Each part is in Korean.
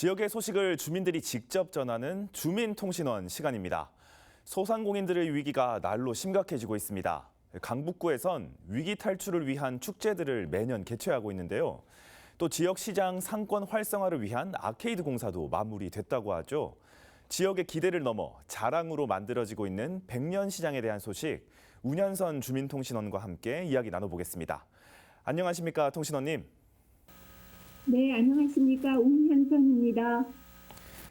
지역의 소식을 주민들이 직접 전하는 주민통신원 시간입니다. 소상공인들의 위기가 날로 심각해지고 있습니다. 강북구에선 위기 탈출을 위한 축제들을 매년 개최하고 있는데요. 또 지역 시장 상권 활성화를 위한 아케이드 공사도 마무리됐다고 하죠. 지역의 기대를 넘어 자랑으로 만들어지고 있는 백년 시장에 대한 소식 운현선 주민통신원과 함께 이야기 나눠보겠습니다. 안녕하십니까, 통신원님. 네, 안녕하십니까. 운현선입니다.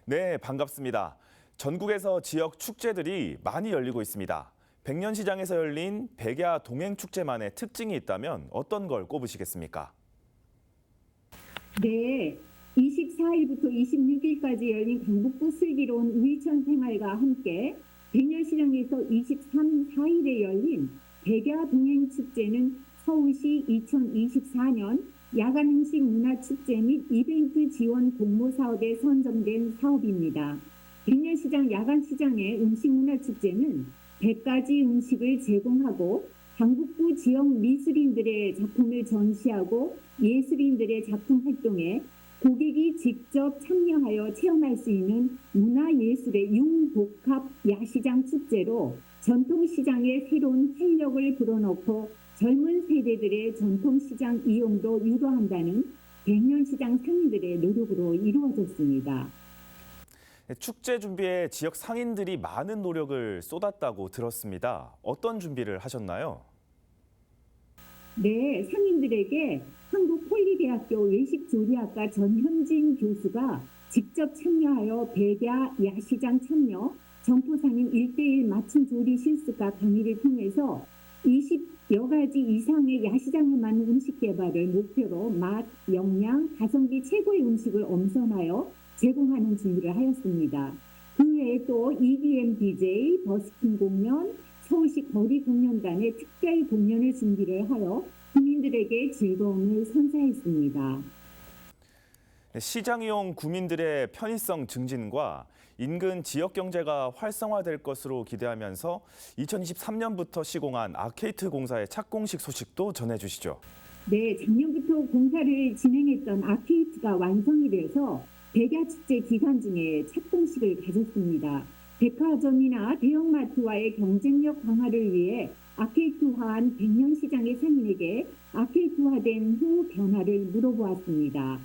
네, 반갑습니다. 전국에서 지역 축제들이 많이 열리고 있습니다. 백년시장에서 열린 백야 동행축제만의 특징이 있다면 어떤 걸 꼽으시겠습니까? 네, 24일부터 26일까지 열린 강북구 슬기로운 우이천 생활과 함께 백년시장에서 23, 4일에 열린 백야 동행축제는 서울시 2024년 야간 음식 문화 축제 및 이벤트 지원 공모 사업에 선정된 사업입니다. 백년시장 야간 시장의 음식 문화 축제는 100가지 음식을 제공하고 강북구 지역 미술인들의 작품을 전시하고 예술인들의 작품 활동에 고객이 직접 참여하여 체험할 수 있는 문화예술의 융복합 야시장 축제로 전통시장의 새로운 활력을 불어넣고 젊은 세대들의 전통시장 이용도 유도한다는 백년시장 상인들의 노력으로 이루어졌습니다. 축제 준비에 지역 상인들이 많은 노력을 쏟았다고 들었습니다. 어떤 준비를 하셨나요? 네, 상인들에게 한국 폴리대학교 외식조리학과 전현진 교수가 직접 참여하여 백야 야시장 참여, 점포상인 1대1 맞춤 조리 실습과 강의를 통해서 20여 가지 이상의 야시장에 맞는 음식 개발을 목표로 맛, 영양, 가성비 최고의 음식을 엄선하여 제공하는 준비를 하였습니다. 그 외에 또 EDM DJ, 버스킹 공연, 서울시 거리 공연단의 특별 공연을 준비를 하여 국민들에게 즐거움을 선사했습니다. 시장 이용 구민들의 편의성 증진과 인근 지역 경제가 활성화될 것으로 기대하면서 2023년부터 시공한 아케이트 공사의 착공식 소식도 전해주시죠. 네, 작년부터 공사를 진행했던 아케이트가 완성이 돼서 백야 축제 기간 중에 착공식을 가졌습니다. 백화점이나 대형마트와의 경쟁력 강화를 위해 아케이트화한 백년 시장의 상인에게 아케이트화된 후 변화를 물어보았습니다.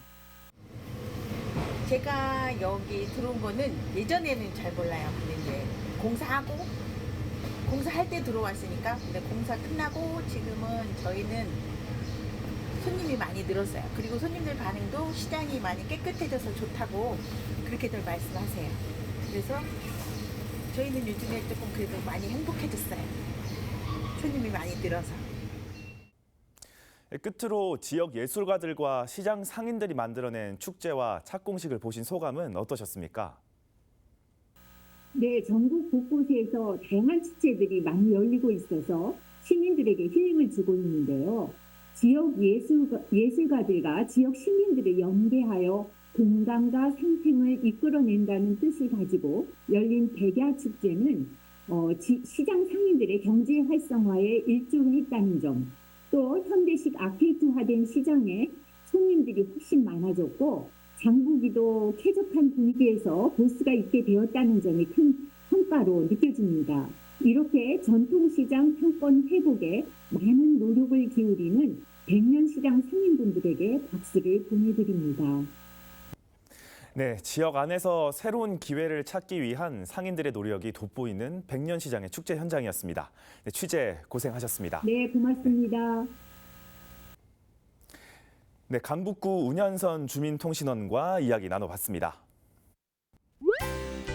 제가 여기 들어온 거는 예전에는 잘 몰라요. 근데 공사하고 공사할 때 들어왔으니까 근데 공사 끝나고 지금은 저희는 손님이 많이 늘었어요. 그리고 손님들 반응도 시장이 많이 깨끗해져서 좋다고 그렇게들 말씀하세요. 그래서 저희는 요즘에 조금 그래도 많이 행복해졌어요. 손님이 많이 늘어서. 끝으로 지역 예술가들과 시장 상인들이 만들어낸 축제와 착공식을 보신 소감은 어떠셨습니까? 네, 전국 곳곳에서 다양한 축제들이 많이 열리고 있어서 시민들에게 힐링을 주고 있는데요. 지역 예술가, 예술가들과 지역 시민들을 연계하여 공간과 상생을 이끌어낸다는 뜻을 가지고 열린 백야 축제는 어, 지- 시장 상인들의 경제 활성화에 일조를 했다는 점, 또 현대식 아케이트화된 시장에 손님들이 훨씬 많아졌고 장보기도 쾌적한 분위기에서 볼 수가 있게 되었다는 점이 큰 성과로 느껴집니다. 이렇게 전통시장 상권 회복에 많은 노력을 기울이는 백년시장 상인분들에게 박수를 보내드립니다. 네, 지역 안에서 새로운 기회를 찾기 위한 상인들의 노력이 돋보이는 백년 시장의 축제 현장이었습니다. 네, 취재 고생하셨습니다. 네, 고맙습니다. 네, 강북구 운현선 주민통신원과 이야기 나눠봤습니다.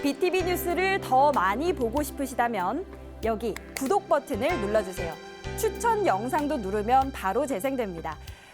BTV 뉴스를 더 많이 보고 싶으시다면 여기 구독 버튼을 눌러주세요. 추천 영상도 누르면 바로 재생됩니다.